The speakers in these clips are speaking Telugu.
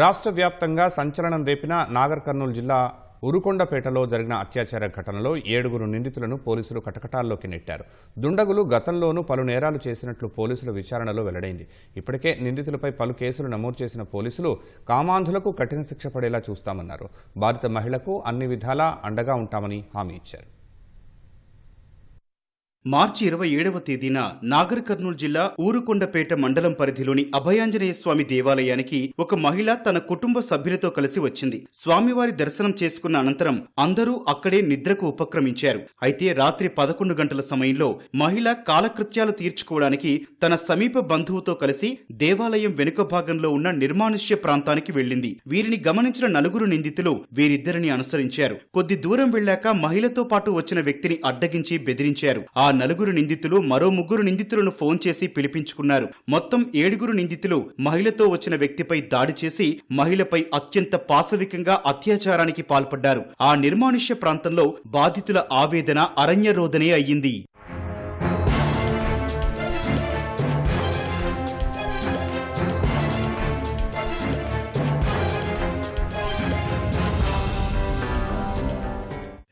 రాష్ట్ర వ్యాప్తంగా సంచలనం రేపిన నాగర్ కర్నూలు జిల్లా ఉరుకొండపేటలో జరిగిన అత్యాచార ఘటనలో ఏడుగురు నిందితులను పోలీసులు కటకటాల్లోకి నెట్టారు. దుండగులు గతంలోనూ పలు నేరాలు చేసినట్లు పోలీసుల విచారణలో వెల్లడైంది. ఇప్పటికే నిందితులపై పలు కేసులు నమోదు చేసిన పోలీసులు కామాంధులకు కఠిన శిక్ష పడేలా చూస్తామన్నారు. బాధిత మహిళకు అన్ని విధాలా అండగా ఉంటామని హామీ ఇచ్చారు. మార్చి ఇరవై ఏడవ తేదీన నాగర్ కర్నూలు జిల్లా ఊరుకొండపేట మండలం పరిధిలోని అభయాంజనేయ స్వామి దేవాలయానికి ఒక మహిళ తన కుటుంబ సభ్యులతో కలిసి వచ్చింది. స్వామివారి దర్శనం చేసుకున్న అనంతరం అందరూ అక్కడే నిద్రకు ఉపక్రమించారు. అయితే రాత్రి పదకొండు గంటల సమయంలో మహిళ కాలకృత్యాలు తీర్చుకోవడానికి తన సమీప బంధువుతో కలిసి దేవాలయం వెనుక భాగంలో ఉన్న నిర్మానుష్య ప్రాంతానికి వెళ్ళింది. వీరిని గమనించిన నలుగురు నిందితులు వీరిద్దరిని అనుసరించారు. కొద్ది దూరం వెళ్ళాక మహిళతో పాటు వచ్చిన వ్యక్తిని అడ్డగించి బెదిరించారు. ఆ నలుగురు నిందితులు మరో ముగ్గురు నిందితులను ఫోన్ చేసి పిలిపించుకున్నారు. మొత్తం ఏడుగురు నిందితులు మహిళతో వచ్చిన వ్యక్తిపై దాడి చేసి మహిళపై అత్యంత పాశవికంగా అత్యాచారానికి పాల్పడ్డారు. ఆ నిర్మానుష్య ప్రాంతంలో బాధితుల ఆవేదన అరణ్యరోధనే అయ్యింది.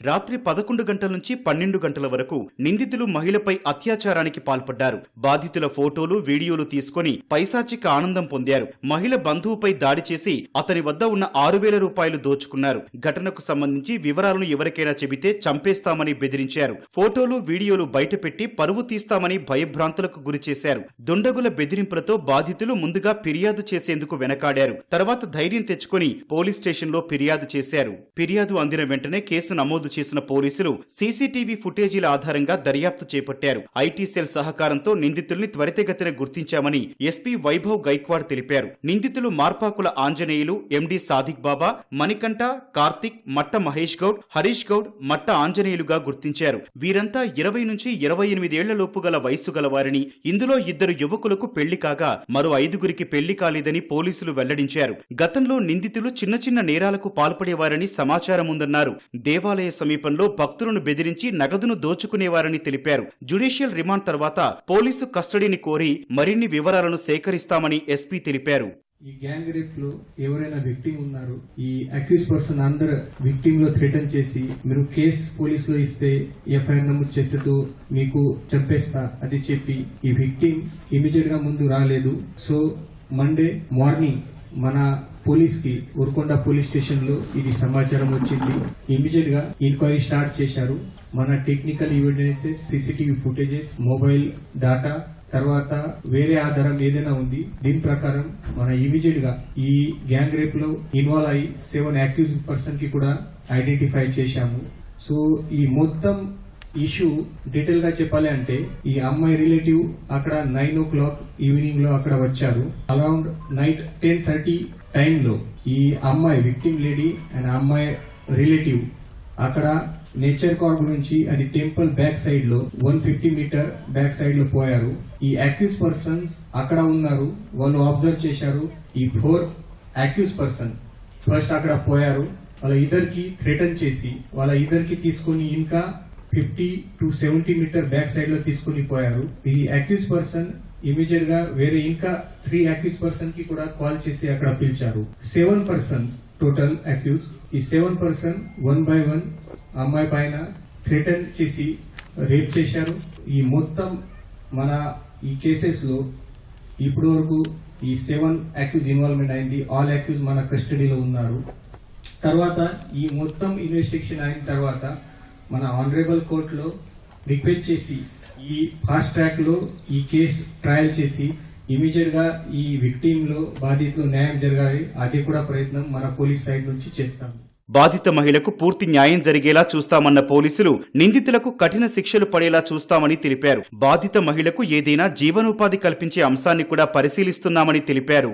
రాత్రి పదకొండు గంటల నుంచి పన్నెండు గంటల వరకు నిందితులు మహిళపై అత్యాచారానికి పాల్పడ్డారు. బాధితుల ఫోటోలు వీడియోలు తీసుకొని పైశాచిక ఆనందం పొందారు. మహిళ బంధువుపై దాడి చేసి అతని వద్ద ఉన్న ఆరు వేల రూపాయలు దోచుకున్నారు. ఘటనకు సంబంధించి వివరాలను ఎవరికైనా చెబితే చంపేస్తామని బెదిరించారు. ఫోటోలు వీడియోలు బయటపెట్టి పరువు తీస్తామని భయభ్రాంతులకు గురిచేశారు దుండగుల బెదిరింపులతో బాధితులు ముందుగా ఫిర్యాదు చేసేందుకు వెనకాడారు. తర్వాత ధైర్యం తెచ్చుకొని పోలీస్ స్టేషన్లో ఫిర్యాదు చేశారు. ఫిర్యాదు అందిన వెంటనే కేసు నమోదు చేసిన పోలీసులు సీసీటీవీ ఫుటేజీల ఆధారంగా దర్యాప్తు చేపట్టారు. ఐటీ సెల్ సహకారంతో నిందితుల్ని త్వరితగతిన గుర్తించామని ఎస్పీ వైభవ్ గైక్వాడ్ తెలిపారు. నిందితులు మార్పాకుల ఆంజనేయులు ఎండి సాదిక్ బాబా మణికంఠ కార్తిక్ మట్ట మహేష్ గౌడ్ హరీష్ గౌడ్ మట్ట ఆంజనేయులుగా గుర్తించారు. వీరంతా ఇరవై నుంచి ఇరవై ఎనిమిదేళ్ళ లోపు గల వయస్సు గలవారని ఇందులో ఇద్దరు యువకులకు పెళ్ళి కాగా మరో ఐదుగురికి పెళ్ళి కాలేదని పోలీసులు వెల్లడించారు. గతంలో నిందితులు చిన్న చిన్న నేరాలకు పాల్పడేవారని సమాచారం ఉందన్నారు దేవాలయ సమీపంలో భక్తులను బెదిరించి నగదును దోచుకునేవారని తెలిపారు. జ్యుడిషియల్ రిమాండ్ తర్వాత పోలీసు కస్టడీని కోరి మరిన్ని వివరాలను సేకరిస్తామని ఎస్పీ తెలిపారు. ఈ గ్యాంగ్ రేప్లో ఎవరైనా విక్టిమ్ ఉన్నారు ఈ అక్యూజ్ పర్సన్ అందరు విక్టిమ్లో థ్రెటన్ చేసి మీరు కేసు పోలీస్లో ఇస్తే ఎఫ్ఐఆర్ నమోదు చేస్తూ మీకు చంపేస్తా అది చెప్పి ఈ విక్టిమ్ ఇమీడియట్గా ముందు రాలేదు. సో మండే మార్నింగ్ మన పోలీస్కి పోలీస్ స్టేషన్లో ఇది సమాచారం వచ్చింది. ఇమీడియట్గా ఎంక్వైరీ స్టార్ట్ చేశారు. మన technical evidences CCTV footages mobile data తర్వాత వేరే ఆధారం ఏదైనా ఉంది దీని ప్రకారం మన ఇమీడియట్గా ఈ గ్యాంగ్ రేప్లో ఇన్వాల్వ్ అయ్యి సెవెన్ యాక్టివ్ పర్సన్కి కూడా ఐడెంటిఫై చేశాము. సో ఈ మొత్తం ఇష్యూ డీటెయిల్గా చెప్పాలి అంటే ఈ అమ్మాయి రిలేటివ్ అక్కడ నైన్ ఓ క్లాక్ ఈవినింగ్లో అక్కడ వచ్చారు. అరౌండ్ నైట్ టెన్ థర్టీ టైంలో ఈ అమ్మాయి విక్టిమ్ లేడీ అండ్ అమ్మాయి రిలేటివ్ అక్కడ నేచర్ కార్ గురించి అది టెంపుల్ బ్యాక్ సైడ్లో వన్ ఫిఫ్టీ మీటర్ బ్యాక్ సైడ్లో పోయారు. ఈ అక్యూస్ పర్సన్స్ అక్కడ ఉన్నారు. వాళ్ళు అబ్జర్వ్ చేశారు. ఈ ఫోర్ అక్యూస్ పర్సన్ ఫస్ట్ అక్కడ పోయారు. వాళ్ళ ఇద్దరికి థ్రెటన్ చేసి వాళ్ళ ఇద్దరికి తీసుకొని ఇంకా fifty to seventy meter back సైడ్లో తీసుకొని పోయారు. ఈ అక్యూస్ పర్సన్ ఇమీడియట్గా వేరే ఇంకా త్రీ అక్యూస్ పర్సన్కి కూడా కాల్ చేసి అక్కడ పిలిచారు. సెవెన్ పర్సన్ టోటల్ అక్యూస్ ఈ seven person one by one అమ్మాయి పైన థ్రెటన్ చేసి రేప్ చేశారు. ఈ మొత్తం మన ఈ కేసెస్లో ఇప్పటి వరకు ఈ సెవెన్ అక్యూజ్ ఇన్వాల్వ్మెంట్ అయింది. ఆల్ అక్యూజ్ మన కస్టడీలో ఉన్నారు. తర్వాత ఈ మొత్తం ఇన్వెస్టిగేషన్ అయిన తర్వాత మన ఆనరేబుల్ కోర్టులో రిక్వెస్ట్ చేసి ఈ ఫాస్ట్ ట్రాక్లో ఈ కేసు ట్రయల్ చేసి ఇమీడియట్గా ఈ విక్టిమ్లో బాధితులు న్యాయం జరగాలి. అది కూడా ప్రయత్నం మన పోలీస్ సైడ్ నుంచి చేస్తాం బాధిత మహిళకు పూర్తి న్యాయం జరిగేలా చూస్తామన్న పోలీసులు నిందితులకు కఠిన శిక్షలు పడేలా చూస్తామని తెలిపారు. బాధిత మహిళకు ఏదైనా జీవనోపాధి కల్పించే అంశాన్ని కూడా పరిశీలిస్తున్నామని తెలిపారు.